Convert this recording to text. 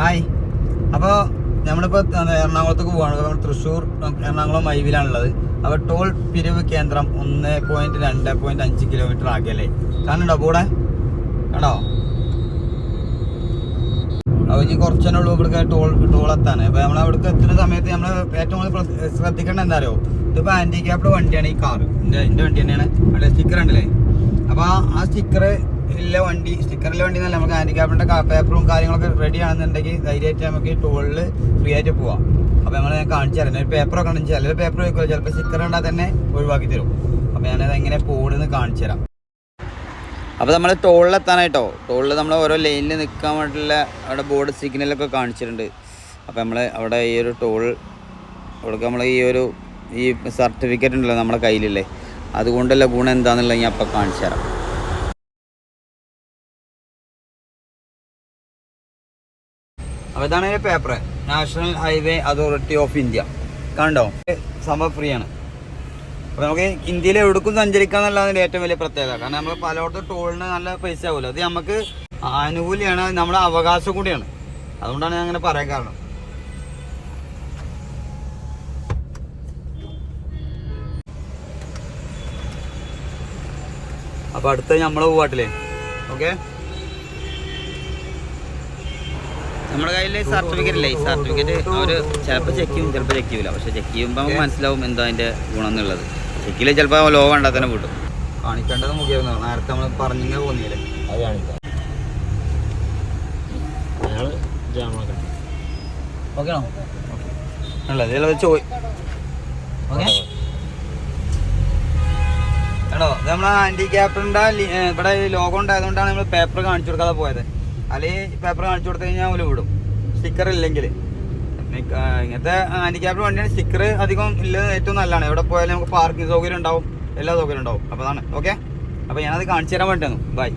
Hi. അപ്പോൾ നമ്മളിപ്പോൾ എറണാകുളത്തേക്ക് പോവാണ്. നമ്മൾ തൃശ്ശൂർ എറണാകുളം മൈവിലാണുള്ളത്. അപ്പോൾ ടോൾ പിരിവ് കേന്ദ്രം ഒന്ന് പോയിന്റ് രണ്ട് പോയിന്റ് അഞ്ച് കിലോമീറ്റർ ആകെയല്ലേ കാണുന്നുണ്ടോ? കൂടെ? കണ്ടോ? അപ്പോൾ ഇനി കുറച്ചേ ഉള്ളൂ ഇവിടുത്തെ ടോൾ ടോൾ എത്താണ് അപ്പോൾ നമ്മൾ അവിടേക്ക് എത്തുന്ന സമയത്ത് നമ്മൾ ഏറ്റവും കൂടുതൽ ശ്രദ്ധിക്കേണ്ടത് ശ്രദ്ധിക്കേണ്ട എന്താ അറിയോ? ഇതിപ്പോൾ ഹാൻഡിക്യാപ്ഡ് വണ്ടിയാണ് ഈ കാർ എന്റെ എന്റെ വണ്ടി തന്നെയാണ്. അവിടെ സ്റ്റിക്കർ ഉണ്ടല്ലേ? അപ്പോൾ ആ സ്റ്റിക്കർ ഇല്ല വണ്ടി സ്റ്റിക്കറിലെ വണ്ടി എന്നല്ല നമുക്ക് ഹാൻഡിക്യാപ്പിന്റെ പേപ്പറും കാര്യങ്ങളൊക്കെ റെഡി ആണെന്നുണ്ടെങ്കിൽ ധൈര്യമായിട്ട് നമുക്ക് ടോളിൽ ഫ്രീ ആയിട്ട് പോവാം. അപ്പോൾ നമ്മൾ ഞാൻ കാണിച്ചു തരാം. ഒരു പേപ്പറൊക്കെ ഉണ്ടെങ്കിൽ ചിലർ പേപ്പർ വയ്ക്കുമല്ലോ ചിലപ്പോൾ സ്റ്റിക്കർ ഉണ്ടാൽ തന്നെ ഒഴിവാക്കി തരും. അപ്പോൾ ഞാനത് എങ്ങനെ പോണെന്ന് കാണിച്ചു തരാം. അപ്പോൾ നമ്മൾ ടോളിലെത്താനായിട്ടോ ടോളിൽ നമ്മൾ ഓരോ ലൈനിൽ നിൽക്കാൻ വേണ്ടിയിട്ടുള്ള അവിടെ ബോർഡ് സിഗ്നലൊക്കെ കാണിച്ചിട്ടുണ്ട്. അപ്പോൾ നമ്മൾ അവിടെ ഈ ഒരു ടോൾ അവിടെ നമ്മൾ ഈ ഒരു ഈ സർട്ടിഫിക്കറ്റ് ഉണ്ടല്ലോ നമ്മുടെ കയ്യിലല്ലേ? അതുകൊണ്ടല്ല ഗുണം എന്താണെന്നുള്ള ഞാൻ അപ്പോൾ കാണിച്ചു തരാം. അപ്പോൾ ഇതാണ് ഈ paper national highway authority of India കണ്ടോ? സംഭവം ഫ്രീ ആണ്. അപ്പോൾ നമുക്ക് ഇന്ത്യയിൽ എവിടേക്കും സഞ്ചരിക്കുക എന്നുള്ളതാണ് ഏറ്റവും വലിയ പ്രത്യേകത. കാരണം നമ്മൾ പലയിടത്തും ടോളിന് നല്ല പൈസ ആവുമല്ലോ അത് നമുക്ക് ആനുകൂല്യമാണ് നമ്മുടെ അവകാശം കൂടിയാണ്. അതുകൊണ്ടാണ് ഞാൻ അങ്ങനെ പറയാൻ കാരണം. അപ്പൊ അടുത്ത നമ്മളെ പോവാട്ടില്ലേ? ഓക്കെ നമ്മുടെ കയ്യിൽ സർട്ടിഫിക്കറ്റ് ഇല്ലേ? സർട്ടിഫിക്കറ്റ് അവർ ചിലപ്പോൾ ചെക്ക് ചെയ്യും ചിലപ്പോൾ ചെക്ക് ചെയ്യൂല. പക്ഷെ ചെക്ക് ചെയ്യുമ്പോൾ നമുക്ക് മനസ്സിലാവും എന്താ അതിന്റെ ഗുണം എന്നുള്ളത്. ചെക്കിൽ ചിലപ്പോൾ ലോ വേണ്ട തന്നെ വിട്ടും കാണിക്കേണ്ടത് മുഖ്യമായിരുന്നു നേരത്തെ നമ്മൾ പറഞ്ഞിങ്ങനെ പോകുന്നില്ലേ അത് കാണിക്കാം. ഓക്കെ. ആണോ അല്ല ഇതിൽ ചോയ് ഓക്കെ. ആണോ ഇത് നമ്മളെ ഹാൻഡിക്യാപ്പിന്റെ ഇവിടെ ലോഗോ ഉണ്ടായതുകൊണ്ടാണ് നമ്മൾ പേപ്പർ കാണിച്ചു കൊടുക്കാതെ പോയത്. അല്ലെങ്കിൽ പേപ്പർ കാണിച്ചു കൊടുത്തു കഴിഞ്ഞാൽ അവർ വിടും. സ്റ്റിക്കർ ഇല്ലെങ്കിൽ. ഇങ്ങനത്തെ ഹാൻഡിക്യാപ്പിന്റെ വണ്ടിയാണ് സ്റ്റിക്കർ അധികം ഇല്ലത് ഏറ്റവും നല്ലതാണ്. എവിടെ പോയാലും നമുക്ക് പാർക്കിംഗ് സൗകര്യം ഉണ്ടാവും എല്ലാ സൗകര്യം ഉണ്ടാവും. അപ്പോൾ അതാണ് ഓക്കെ അപ്പോൾ ഞാനത് കാണിച്ചു തരാൻ വേണ്ടിയാണ്. ബൈ